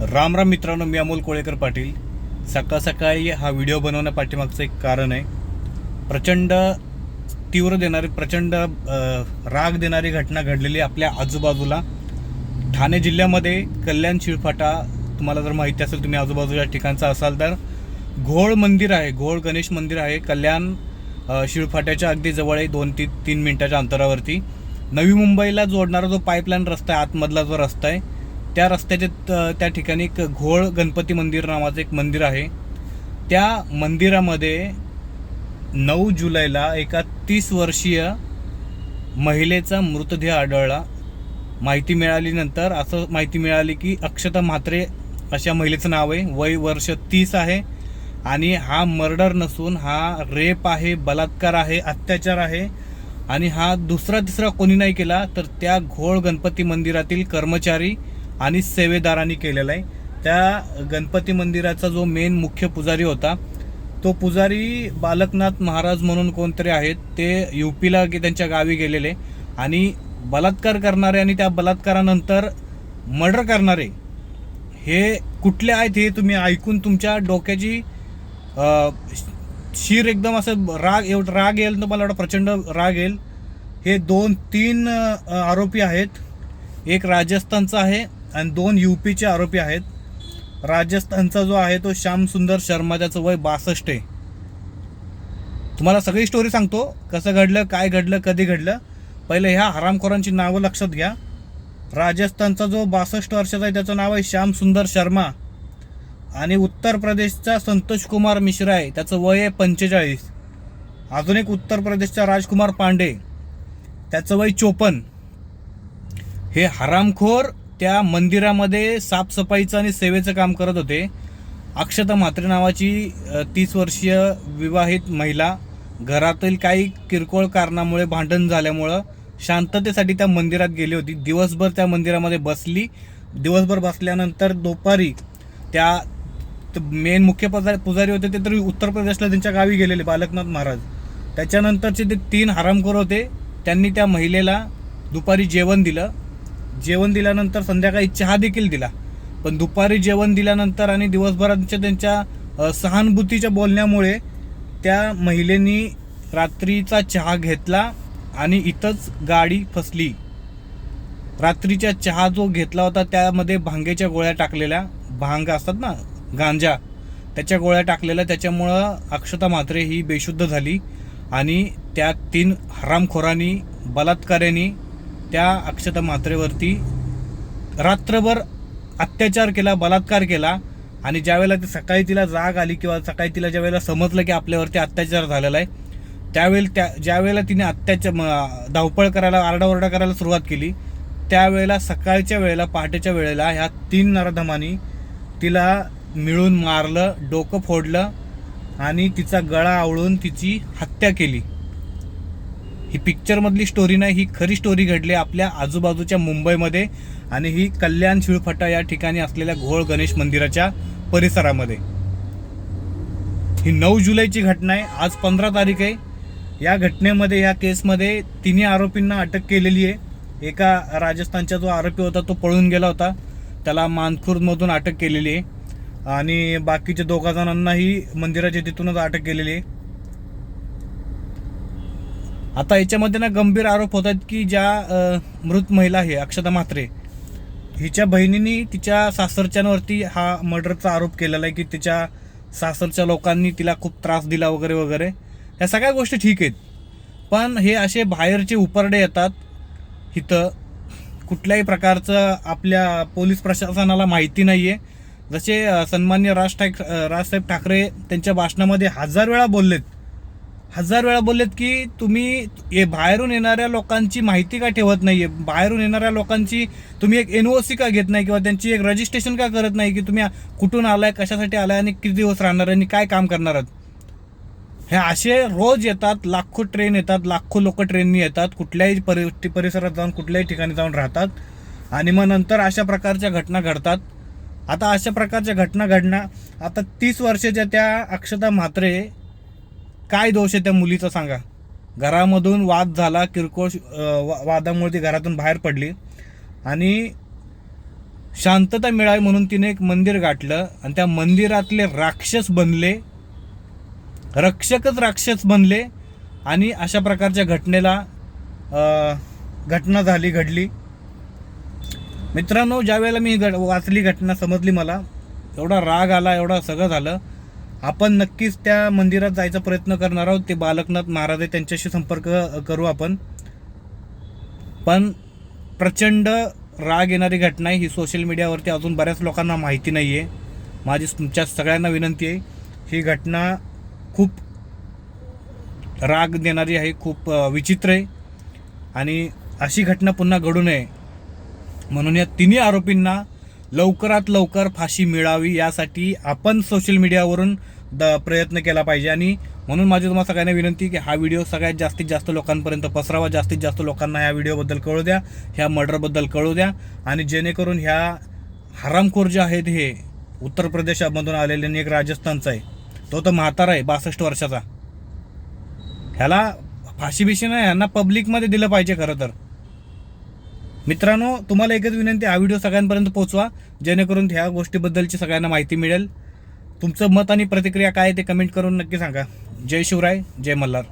राम राम मित्रांनो मी अमोल कोळेकर पाटील. सकाळ सकाळी हा व्हिडिओ बनवण्या पाठीमागचं एक कारण आहे. प्रचंड तीव्र देणारी प्रचंड राग देणारी घटना घडलेली आपल्या आजूबाजूला. ठाणे जिल्ह्यामध्ये कल्याण शिळफाटा तुम्हाला जर माहिती असेल तुम्ही आजूबाजूच्या ठिकाणचा असाल तर घोळ मंदिर आहे घोळ गणेश मंदिर आहे. कल्याण शिळफाट्याच्या अगदी जवळ आहे दोन ती तीन मिनटाच्या अंतरावरती. नवी मुंबईला जोडणारा जो पाईपलाईन रस्ता आहे आतमधला जो रस्ता आहे त्या रस्त्याच्या त- त्या ठिकाणी एक घोळ गणपती मंदिर नावाचं एक मंदिर आहे. त्या मंदिरामध्ये नऊ जुलैला एका तीस वर्षीय महिलेचा मृतदेह आढळला. माहिती मिळालीनंतर असं माहिती मिळाली की अक्षता म्हात्रे अशा महिलेचं नाव आहे. वय वर्ष तीस आहे आणि हा मर्डर नसून हा रेप आहे बलात्कार आहे अत्याचार आहे आणि हा दुसरा तिसरा कोणी नाही केला तर त्या घोळ गणपती मंदिरातील कर्मचारी आणि सेवेदारांनी केलेला आहे. त्या गणपती मंदिराचा जो मेन मुख्य पुजारी होता तो पुजारी बालकनाथ महाराज म्हणून कोणतरी आहेत ते यू पीला त्यांच्या गावी गेलेले. आणि बलात्कार करणारे आणि त्या बलात्कारानंतर मर्डर करणारे हे कुठले आहेत हे तुम्ही ऐकून तुमच्या डोक्याची शिर शीर एकदम असं राग एवढं राग येईल तर मला एवढा प्रचंड राग येईल. हे दोन तीन आरोपी आहेत. एक राजस्थानचा आहे आणि दोन यू पीचे आरोपी आहेत. राजस्थानचा जो आहे तो श्याम सुंदर शर्मा त्याचं वय बासष्ट आहे. तुम्हाला सगळी स्टोरी सांगतो कसं घडलं काय घडलं कधी घडलं. पहिले ह्या हरामखोरांची नावं लक्षात घ्या. राजस्थानचा जो बासष्ट वर्षाचा आहे त्याचं नाव आहे श्याम सुंदर शर्मा. आणि उत्तर प्रदेशचा संतोष कुमार मिश्रा आहे त्याचं वय आहे पंचेचाळीस. अजून एक उत्तर प्रदेशचा राजकुमार पांडे त्याचं वय चोपन्न. हे हरामखोर त्या मंदिरामध्ये साफसफाईचं आणि सेवेचं काम करत होते. अक्षता म्हात्रे नावाची तीस वर्षीय विवाहित महिला घरातील काही किरकोळ कारणामुळे भांडण झाल्यामुळं शांततेसाठी त्या मंदिरात गेली होती. दिवसभर त्या मंदिरामध्ये बसली. दिवसभर बसल्यानंतर दुपारी त्या मेन मुख्य पदा पुजारी होते ते तर उत्तर प्रदेशला त्यांच्या गावी गेलेले बालकनाथ महाराज. त्याच्यानंतरचे ते तीन हरामखोर होते. त्यांनी त्या महिलेला दुपारी जेवण दिलं. जेवण दिल्यानंतर संध्याकाळी चहा देखील दिला. पण दुपारी जेवण दिल्यानंतर आणि दिवसभराच्या त्यांच्या सहानुभूतीच्या बोलण्यामुळे त्या महिलेनी रात्रीचा चहा घेतला आणि इथंच गाडी फसली. रात्रीच्या चहा जो घेतला होता त्यामध्ये भांगेच्या गोळ्या टाकलेल्या. भांग असतात ना गांजा. त्याच्या गोळ्या टाकलेल्या. त्याच्यामुळं अक्षता म्हात्रे ही बेशुद्ध झाली आणि त्या तीन हरामखोरांनी बलात्कार्यांनी त्या अक्षता मात्रेवरती रात्रभर अत्याचार केला बलात्कार केला आणि ज्यावेळेला ती सकाळी तिला जाग आली किंवा सकाळी तिला ज्यावेळेला समजलं की आपल्यावरती अत्याचार झालेला आहे त्यावेळी त्या ज्यावेळेला तिने अत्याचार म- धावपळ करायला आरडाओरडा करायला सुरुवात केली त्यावेळेला सकाळच्या वेळेला पहाटेच्या वेळेला ह्या तीन नराधमांनी तिला मिळून मारलं डोकं फोडलं आणि तिचा गळा आवळून तिची हत्या केली. ही पिक्चरमधली स्टोरी नाही ही खरी स्टोरी घडली आपल्या आजूबाजूच्या मुंबईमध्ये आणि ही कल्याण शिळफटा या ठिकाणी असलेल्या घोळ गणेश मंदिराच्या परिसरामध्ये. ही नऊ जुलैची घटना आहे. आज पंधरा तारीख आहे. या घटनेमध्ये या केसमध्ये तिन्ही आरोपींना अटक केलेली आहे. एका राजस्थानचा जो आरोपी होता तो पळून गेला होता. त्याला मानखुर्दमधून अटक केलेली आहे. आणि बाकीच्या दोघा जणांनाही मंदिराच्या तिथूनच अटक केलेली आहे. आता याच्यामध्ये ना गंभीर आरोप होत आहेत की ज्या मृत महिला आहे अक्षता म्हात्रे हिच्या बहिणीने तिच्या सासरच्यांवरती हा मर्डरचा आरोप केलेला आहे की तिच्या सासरच्या लोकांनी तिला खूप त्रास दिला वगैरे वगैरे. ह्या सगळ्या गोष्टी ठीक आहेत. पण हे असे बाहेरचे उपरडे येतात. इथं कुठल्याही प्रकारचं आपल्या पोलीस प्रशासनाला माहिती नाही आहे जसे सन्मान्य राज ठाक राजसाहेब ठाकरे त्यांच्या भाषणामध्ये हजार वेळा बोललेत. हजार वेळा बोललेत की तुम्ही हे बाहेरून येणाऱ्या लोकांची माहिती का ठेवत नाही आहे बाहेरून येणाऱ्या लोकांची तुम्ही एक एन ओ सी का घेत नाही किंवा त्यांची एक रजिस्ट्रेशन का करत नाही की तुम्ही कुठून आलाय कशासाठी आलाय आणि किती दिवस राहणार आणि काय काम करणार आहात? हे असे रोज येतात लाखो ट्रेन येतात लाखो लोक ट्रेननी येतात कुठल्याही परि परिसरात जाऊन कुठल्याही ठिकाणी जाऊन राहतात. आणि मग नंतर अशा प्रकारच्या घटना घडतात. आता अशा प्रकारच्या घटना घडणं आता तीस वर्षाच्या त्या अक्षता म्हात्रे काय दोष आहे त्या मुलीचा सांगा. घरामधून वाद झाला किरकोळ वा- वादामुळे ती घरातून बाहेर पडली. आणि शांतता मिळावी म्हणून तिने एक मंदिर गाठलं आणि त्या मंदिरातले राक्षस बनले. रक्षकच राक्षस बनले आणि अशा प्रकारच्या घटनेला घटना झाली घडली. मित्रांनो ज्यावेळेला मी ही घड वाचली घटना समजली मला एवढा राग आला एवढा सगळं झालं. आपण नक्कीच त्या मंदिरात जायचा प्रयत्न करणार आहोत. ते बालकनाथ महाराज आहे त्यांच्याशी संपर्क करू आपण. पण प्रचंड राग येणारी घटना आहे. ही सोशल मीडियावरती अजून बऱ्याच लोकांना माहिती नाही आहे माझी तुमच्या सगळ्यांना विनंती आहे. ही घटना खूप राग देणारी आहे. खूप विचित्र आहे. आणि अशी घटना पुन्हा घडू नये. म्हणून या तिन्ही आरोपींना लवकरात लवकर फाशी मिळावी यासाठी आपण सोशल मीडियावरून द प्रयत्न केला पाहिजे. आणि म्हणून माझी तुम्हाला सगळ्यांना विनंती की हा व्हिडिओ सगळ्यात जास्तीत जास्त लोकांपर्यंत पसरावा. जास्तीत जास्त लोकांना ह्या व्हिडिओबद्दल कळू द्या. ह्या मर्डरबद्दल कळू द्या. आणि जेणेकरून ह्या हरामखोर जे आहेत हे उत्तर प्रदेशामधून आलेले आणि एक राजस्थानचा आहे तो तर म्हातारा आहे बासष्ट वर्षाचा. ह्याला फाशी बिशी नाही ह्यांना पब्लिकमध्ये दिलं पाहिजे खरं तर. मित्रांनो तुम्हाला एकच विनंती हा व्हिडिओ सगळ्यांपर्यंत पोहोचवा. जेणेकरून ह्या गोष्टीबद्दलची सगळ्यांना माहिती मिळेल. तुमचं मत आणि प्रतिक्रिया काय ते कमेंट करून नक्की सांगा. जय शिवराय जय मल्हार.